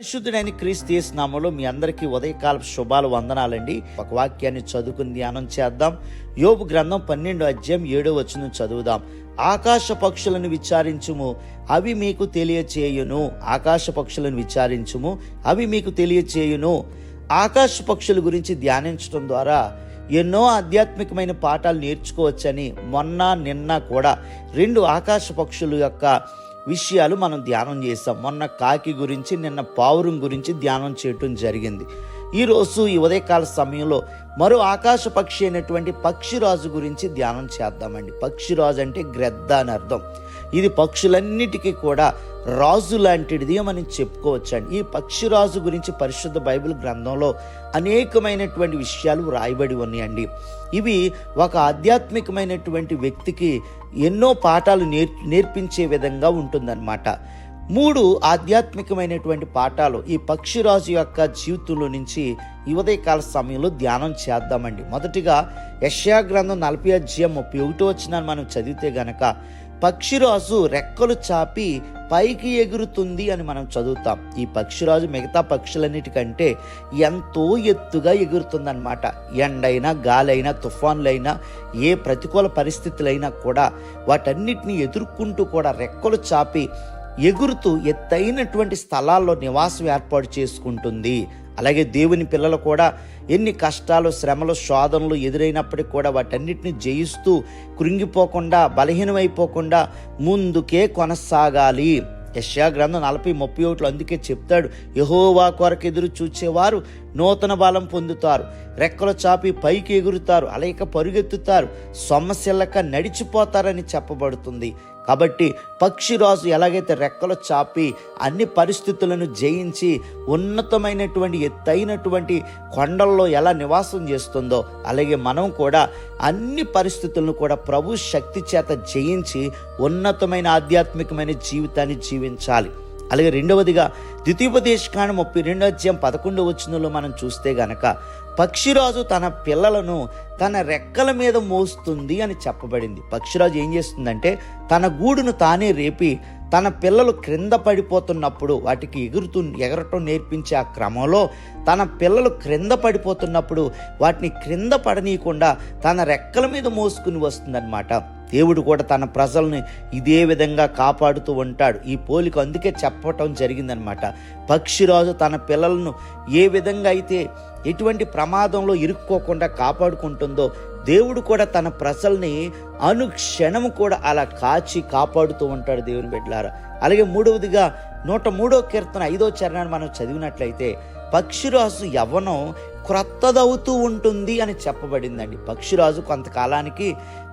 పరిశుద్ధుడైన క్రీస్తు నామంలో మీ అందరికీ ఉదయకాల శుభాలు వందనాలండి. ఒక వాక్యాన్ని చదువుకుని ధ్యానం చేద్దాం. యోబు గ్రంథం పన్నెండు అధ్యాయం ఏడో వచ్చిన చదువుదాం. ఆకాశ పక్షులను విచారించుము అవి మీకు తెలియచేయును. ఆకాశ పక్షులను విచారించుము అవి మీకు తెలియచేయును. ఆకాశ పక్షుల గురించి ధ్యానించడం ద్వారా ఎన్నో ఆధ్యాత్మికమైన పాఠాలు నేర్చుకోవచ్చని మొన్న నిన్న కూడా రెండు ఆకాశ పక్షుల యొక్క విషయాలు మనం ధ్యానం చేస్తాం. మొన్న కాకి గురించి నిన్న పావురం గురించి ధ్యానం చేయటం జరిగింది. ఈరోజు ఈ ఉదయకాల సమయంలో మరో ఆకాశ పక్షి అయినటువంటి పక్షిరాజు గురించి ధ్యానం చేద్దామండి. పక్షిరాజు అంటే గ్రద్ద అని అర్థం. ఇది పక్షులన్నిటికీ కూడా రాజు లాంటిది మనం చెప్పుకోవచ్చండి. ఈ పక్షిరాజు గురించి పరిశుద్ధ బైబిల్ గ్రంథంలో అనేకమైనటువంటి విషయాలు రాయబడి ఉన్నాయండి. ఇవి ఒక ఆధ్యాత్మికమైనటువంటి వ్యక్తికి ఎన్నో పాఠాలు నేర్ నేర్పించే విధంగా ఉంటుందన్నమాట. మూడు ఆధ్యాత్మికమైనటువంటి పాఠాలు ఈ పక్షిరాజు యొక్క జీవితంలో నుంచి యువదయకాల సమయంలో ధ్యానం చేద్దామండి. మొదటిగా యష్యా గ్రంథం నలభై అధ్యాయం ముప్పై ఒకటో వచ్చిన మనం చదివితే గనక పక్షిరాజు రెక్కలు చాపి పైకి ఎగురుతుంది అని మనం చదువుతాం. ఈ పక్షిరాజు మిగతా పక్షులన్నిటికంటే ఎంతో ఎత్తుగా ఎగురుతుందన్నమాట. ఎండైనా గాలైనా తుఫాన్లైనా ఏ ప్రతికూల పరిస్థితులైనా కూడా వాటన్నిటిని ఎదుర్కొంటూ కూడా రెక్కలు చాపి ఎగురుతూ ఎత్తైనటువంటి స్థలాల్లో నివాసం ఏర్పాటు చేసుకుంటుంది. అలాగే దేవుని పిల్లలు కూడా ఎన్ని కష్టాలు శ్రమలు శోధనలు ఎదురైనప్పటికీ కూడా వాటన్నిటిని జయిస్తూ కృంగిపోకుండా బలహీనమైపోకుండా ముందుకే కొనసాగాలి. యశ్యా గ్రంథం నలభై ముప్పై ఒకటిలో అందుకే చెప్తాడు యహోవా కొరకు ఎదురు చూచేవారు నూతన బలం పొందుతారు. రెక్కలు చాపి పైకి ఎగురుతారు. అలాగే పరుగెత్తుతారు. సొమ్మశిల్లక నడిచిపోతారని చెప్పబడుతుంది. కాబట్టి పక్షిరాజు ఎలాగైతే రెక్కలు చాపి అన్ని పరిస్థితులను జయించి ఉన్నతమైనటువంటి ఎత్తైనటువంటి కొండల్లో ఎలా నివాసం చేస్తుందో అలాగే మనం కూడా అన్ని పరిస్థితులను కూడా ప్రభు శక్తి చేత జయించి ఉన్నతమైన ఆధ్యాత్మికమైన జీవితాన్ని జీవించాలి. అలాగే రెండవదిగా ద్వితీయోపదేశకాండ ముప్పై రెండో అధ్యాయం పదకొండు వచ్చినలో మనం చూస్తే గనక పక్షిరాజు తన పిల్లలను తన రెక్కల మీద మోస్తుంది అని చెప్పబడింది. పక్షిరాజు ఏం చేస్తుందంటే తన గూడును తానే రేపి తన పిల్లలు క్రింద పడిపోతున్నప్పుడు వాటికి ఎగురుతూ ఎగరటం నేర్పించే ఆ క్రమంలో తన పిల్లలు క్రింద పడిపోతున్నప్పుడు వాటిని క్రింద పడనీయకుండా తన రెక్కల మీద మోసుకుని వస్తుందన్నమాట. దేవుడు కూడా తన ప్రజల్ని ఇదే విధంగా కాపాడుతూ ఉంటాడు. ఈ పోలిక అందుకే చెప్పటం జరిగిందనమాట. పక్షిరాజు తన పిల్లలను ఏ విధంగా అయితే ఎటువంటి ప్రమాదంలో ఇరుక్కోకుండా కాపాడుకుంటుందో దేవుడు కూడా తన ప్రజల్ని అనుక్షణము కూడా అలా కాచి కాపాడుతూ ఉంటాడు దేవుని బిడ్డలారా. అలాగే మూడవదిగా నూట మూడో కీర్తన ఐదో చరణాన్ని మనం చదివినట్లయితే పక్షిరాజు యవ్వనం క్రొత్తదవుతూ ఉంటుంది అని చెప్పబడిందండి. పక్షిరాజు కొంతకాలానికి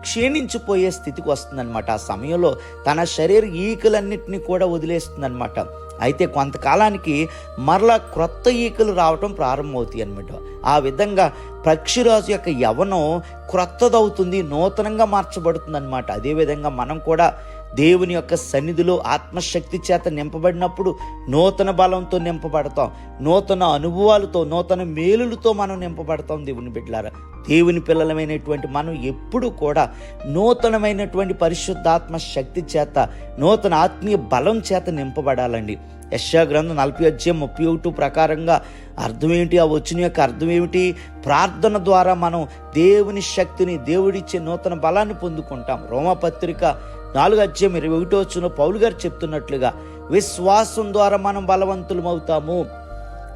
క్షీణించిపోయే స్థితికి వస్తుందన్నమాట. ఆ సమయంలో తన శరీర ఈకలన్నింటినీ కూడా వదిలేస్తుందన్నమాట. అయితే కొంతకాలానికి మరలా క్రొత్త ఈకలు రావటం ప్రారంభమవుతాయి అనమాట ఆ విధంగా పక్షిరాజు యొక్క యవనం క్రొత్తదవుతుంది నూతనంగా మార్చబడుతుంది అనమాట అదేవిధంగా మనం కూడా దేవుని యొక్క సన్నిధిలో ఆత్మశక్తి చేత నింపబడినప్పుడు నూతన బలంతో నింపబడతాం. నూతన అనుభవాలతో నూతన మేలులతో మనం నింపబడతాం దేవుని బిడ్డలారా. దేవుని పిల్లలమైనటువంటి మనం ఎప్పుడు కూడా నూతనమైనటువంటి పరిశుద్ధాత్మ శక్తి చేత నూతన ఆత్మీయ బలం చేత నింపబడాలండి. యశా గ్రంథం నలభై అధ్యాయం ముప్పై ఒకటి ప్రకారంగా అర్థం ఏమిటి ఆ వచ్చిన యొక్క అర్థం ఏమిటి ప్రార్థన ద్వారా మనం దేవుని శక్తిని దేవుడిచ్చే నూతన బలాన్ని పొందుకుంటాం. రోమపత్రిక నాలుగు అధ్యయం ఇరవై ఒకటో వచ్చిన పౌలు గారు చెప్తున్నట్లుగా విశ్వాసం ద్వారా మనం బలవంతులం అవుతాము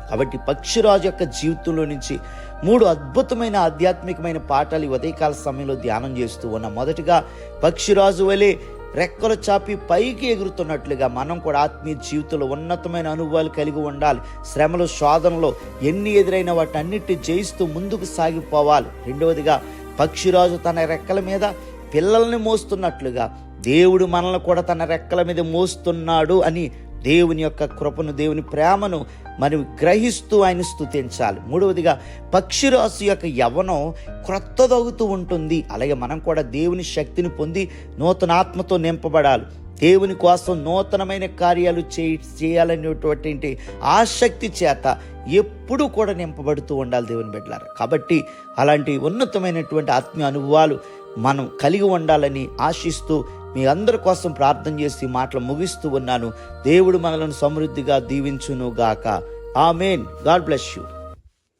కాబట్టి పక్షిరాజు యొక్క జీవితంలో నుంచి మూడు అద్భుతమైన ఆధ్యాత్మికమైన పాఠాలు ఈ ఉదయకాల సమయంలో ధ్యానం చేస్తూ ఉన్నాం మొదటిగా పక్షిరాజు వలె రెక్కలు చాపి పైకి ఎగురుతున్నట్లుగా మనం కూడా ఆత్మీయ జీవితంలో ఉన్నతమైన అనుభవాలు కలిగి ఉండాలి. శ్రమలు శోధనలు ఎన్ని ఎదురైన వాటన్నిటి జయిస్తూ ముందుకు సాగిపోవాలి. రెండవదిగా పక్షిరాజు తన రెక్కల మీద పిల్లల్ని మోస్తున్నట్లుగా దేవుడు మనల్ని కూడా తన రెక్కల మీద మోస్తున్నాడు అని దేవుని యొక్క కృపను దేవుని ప్రేమను మనం గ్రహిస్తూ ఆయన స్థుతించాలి. మూడవదిగా పక్షిరాశి యొక్క యవనం క్రొత్తదవుతూ ఉంటుంది. అలాగే మనం కూడా దేవుని శక్తిని పొంది నూతన ఆత్మతో నింపబడాలి. దేవుని కోసం నూతనమైన కార్యాలు చేయ చేయాలనేటువంటి ఆసక్తి చేత ఎప్పుడూ కూడా నింపబడుతూ ఉండాలి దేవుని బిడ్డలారా. కాబట్టి అలాంటి ఉన్నతమైనటువంటి ఆత్మీయ అనుభవాలు మనం కలిగి ఉండాలని ఆశిస్తూ మీ అందరి కోసం ప్రార్థన చేసి మాటలు ముగిస్తూ ఉన్నాను. దేవుడు మనలను సమృద్ధిగా దీవించును గాక ఆమెన్. God bless you.